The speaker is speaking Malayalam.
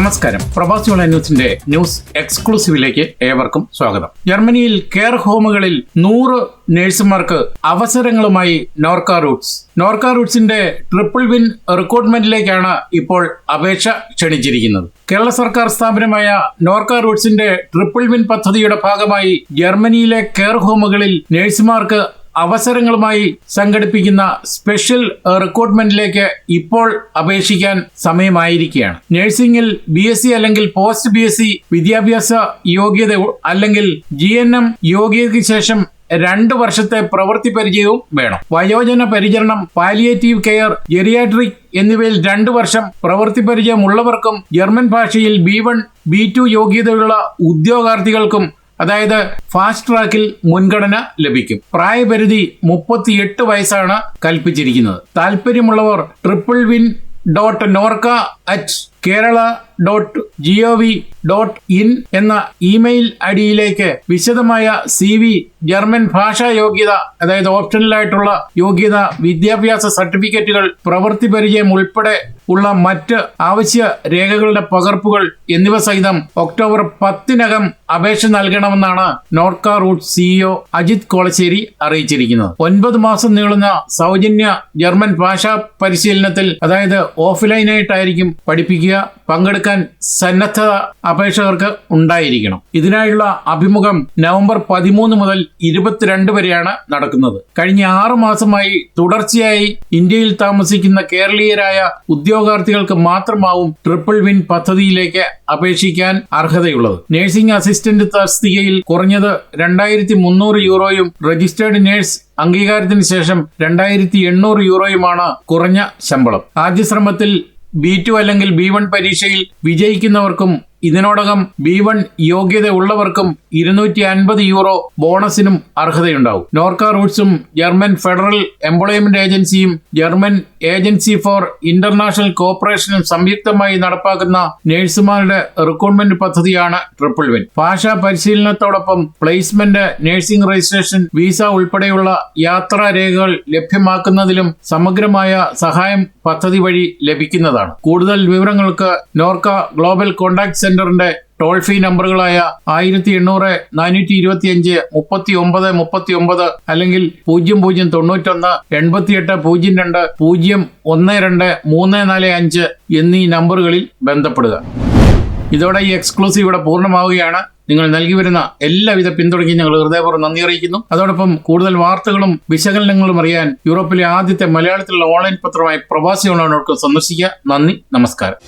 നമസ്കാരം. പ്രവാസി ഓൺലൈൻ ന്യൂസിന്റെ ന്യൂസ് എക്സ്ക്ലൂസീവിലേക്ക് ഏവർക്കും സ്വാഗതം. ജർമ്മനിയിൽ കെയർ ഹോമുകളിൽ നൂറ് നഴ്സുമാർക്ക് അവസരങ്ങളുമായി നോർക്ക റൂട്ട്സ്. നോർക്ക റൂട്ട്സിന്റെ ട്രിപ്പിൾ വിൻ റിക്രൂട്ട്മെന്റിലേക്കാണ് ഇപ്പോൾ അപേക്ഷ ക്ഷണിച്ചിരിക്കുന്നത്. കേരള സർക്കാർ സ്ഥാപനമായ നോർക്ക റൂട്ട്സിന്റെ ട്രിപ്പിൾ വിൻ പദ്ധതിയുടെ ഭാഗമായി ജർമ്മനിയിലെ കെയർ ഹോമുകളിൽ നഴ്സുമാർക്ക് അവസരങ്ങളുമായി സംഘടിപ്പിക്കുന്ന സ്പെഷ്യൽ റിക്രൂട്ട്മെന്റിലേക്ക് ഇപ്പോൾ അപേക്ഷിക്കാൻ സമയമായിരിക്കുകയാണ്. നഴ്സിംഗിൽ ബി എസ് സി അല്ലെങ്കിൽ പോസ്റ്റ് ബി എസ് സി വിദ്യാഭ്യാസ യോഗ്യത അല്ലെങ്കിൽ ജി എൻ എം യോഗ്യതയ്ക്ക് ശേഷം രണ്ട് വർഷത്തെ പ്രവൃത്തി പരിചയവും വേണം. വയോജന പരിചരണം പാലിയേറ്റീവ് കെയർ ജെറിയാട്രിക് എന്നിവയിൽ രണ്ട് വർഷം പ്രവൃത്തി പരിചയമുള്ളവർക്കും ജർമ്മൻ ഭാഷയിൽ ബി വൺ ബി ടു യോഗ്യതയുള്ള ഉദ്യോഗാർത്ഥികൾക്കും അതായത് ഫാസ്റ്റ് ട്രാക്കിൽ മുൻഗണന ലഭിക്കും. പ്രായപരിധി മുപ്പത്തിയെട്ട് വയസ്സാണ് കൽപ്പിച്ചിരിക്കുന്നത്. താല്പര്യമുള്ളവർ triple win dot Norka at Kerala dot G O V dot in എന്ന ഇമെയിൽ ഐഡിയിലേക്ക് വിശദമായ സി വി ജർമ്മൻ ഭാഷാ യോഗ്യത അതായത് ഓപ്ഷനിലായിട്ടുള്ള യോഗ്യത വിദ്യാഭ്യാസ സർട്ടിഫിക്കറ്റുകൾ പ്രവൃത്തി പരിചയം ഉൾപ്പെടെ ഉള്ള മറ്റ് ആവശ്യ രേഖകളുടെ പകർപ്പുകൾ എന്നിവ സഹിതം ഒക്ടോബർ പത്തിനകം അപേക്ഷ നൽകണമെന്നാണ് നോർക്ക റൂട്ട് സിഇഒ അജിത് കോളശ്ശേരി അറിയിച്ചിരിക്കുന്നത്. ഒൻപത് മാസം നീളുന്ന സൗജന്യ ജർമ്മൻ ഭാഷാ പരിശീലനത്തിൽ അതായത് ഓഫ്ലൈനായിട്ടായിരിക്കും പഠിപ്പിക്കുക പങ്കെടുക്കാൻ സന്നദ്ധത അപേക്ഷകർക്ക് ഉണ്ടായിരിക്കണം. ഇതിനായുള്ള അഭിമുഖം നവംബർ പതിമൂന്ന് മുതൽ ഇരുപത്തിരണ്ട് വരെയാണ് നടക്കുന്നത്. കഴിഞ്ഞ ആറു മാസമായി തുടർച്ചയായി ഇന്ത്യയിൽ താമസിക്കുന്ന കേരളീയരായ ഉദ്യോഗാർത്ഥികൾക്ക് മാത്രമാവും ട്രിപ്പിൾ വിൻ പദ്ധതിയിലേക്ക് അപേക്ഷിക്കാൻ അർഹതയുള്ളത്. നഴ്സിംഗ് അസിസ്റ്റന്റ് തസ്തികയിൽ കുറഞ്ഞത് രണ്ടായിരത്തി മുന്നൂറ് യൂറോയും രജിസ്റ്റേർഡ് നഴ്സ് അംഗീകാരത്തിന് ശേഷം രണ്ടായിരത്തി എണ്ണൂറ് യൂറോയുമാണ് കുറഞ്ഞ ശമ്പളം. ആദ്യ ശ്രമത്തിൽ ബി ടു അല്ലെങ്കിൽ ബി വൺ പരീക്ഷയിൽ വിജയിക്കുന്നവർക്കും ഇതിനോടകം ബി വൺ യോഗ്യത ഉള്ളവർക്കും ഇരുന്നൂറ്റി അൻപത് യൂറോ ബോണസിനും അർഹതയുണ്ടാവും. നോർക്ക റൂട്ട്സും ജർമ്മൻ ഫെഡറൽ എംപ്ലോയ്മെന്റ് ഏജൻസിയും ജർമ്മൻ ഏജൻസി ഫോർ ഇന്റർനാഷണൽ കോപ്പറേഷനും സംയുക്തമായി നടപ്പാക്കുന്ന നഴ്സുമാരുടെ റിക്രൂട്ട്മെന്റ് പദ്ധതിയാണ് ട്രിപ്പിൾ വിൻ. ഭാഷാ പരിശീലനത്തോടൊപ്പം പ്ലേസ്മെന്റ് നഴ്സിംഗ് രജിസ്ട്രേഷൻ വിസ ഉൾപ്പെടെയുള്ള യാത്രാ രേഖകൾ ലഭ്യമാക്കുന്നതിലും സമഗ്രമായ സഹായം പദ്ധതി വഴി ലഭിക്കുന്നതാണ്. കൂടുതൽ വിവരങ്ങൾക്ക് നോർക്ക ഗ്ലോബൽ കോൺടാക്ട് സെന്ററിന്റെ ടോൾ ഫ്രീ നമ്പറുകളായ ആയിരത്തി എണ്ണൂറ് നാനൂറ്റി ഇരുപത്തി അഞ്ച് മുപ്പത്തി ഒമ്പത് മുപ്പത്തി ഒമ്പത് അല്ലെങ്കിൽ പൂജ്യം പൂജ്യം തൊണ്ണൂറ്റൊന്ന് എൺപത്തിയെട്ട് പൂജ്യം രണ്ട് പൂജ്യം ഒന്ന് രണ്ട് മൂന്ന് നാല് അഞ്ച് എന്നീ നമ്പറുകളിൽ ബന്ധപ്പെടുക. ഇതോടെ ഈ എക്സ്ക്ലൂസീവ് ഇവിടെ പൂർണമാവുകയാണ്. നിങ്ങൾ നൽകി വരുന്ന എല്ലാവിധ പിന്തുണയ്ക്കും ഞങ്ങൾ ഹൃദയപൂർവം നന്ദി അറിയിക്കുന്നു. അതോടൊപ്പം കൂടുതൽ വാർത്തകളും വിശകലനങ്ങളും അറിയാൻ യൂറോപ്പിലെ ആദ്യത്തെ മലയാളത്തിലുള്ള ഓൺലൈൻ പത്രമായ പ്രവാസി ഓൺലൈനോട് സന്ദർശിക്കുക. നന്ദി നമസ്കാരം.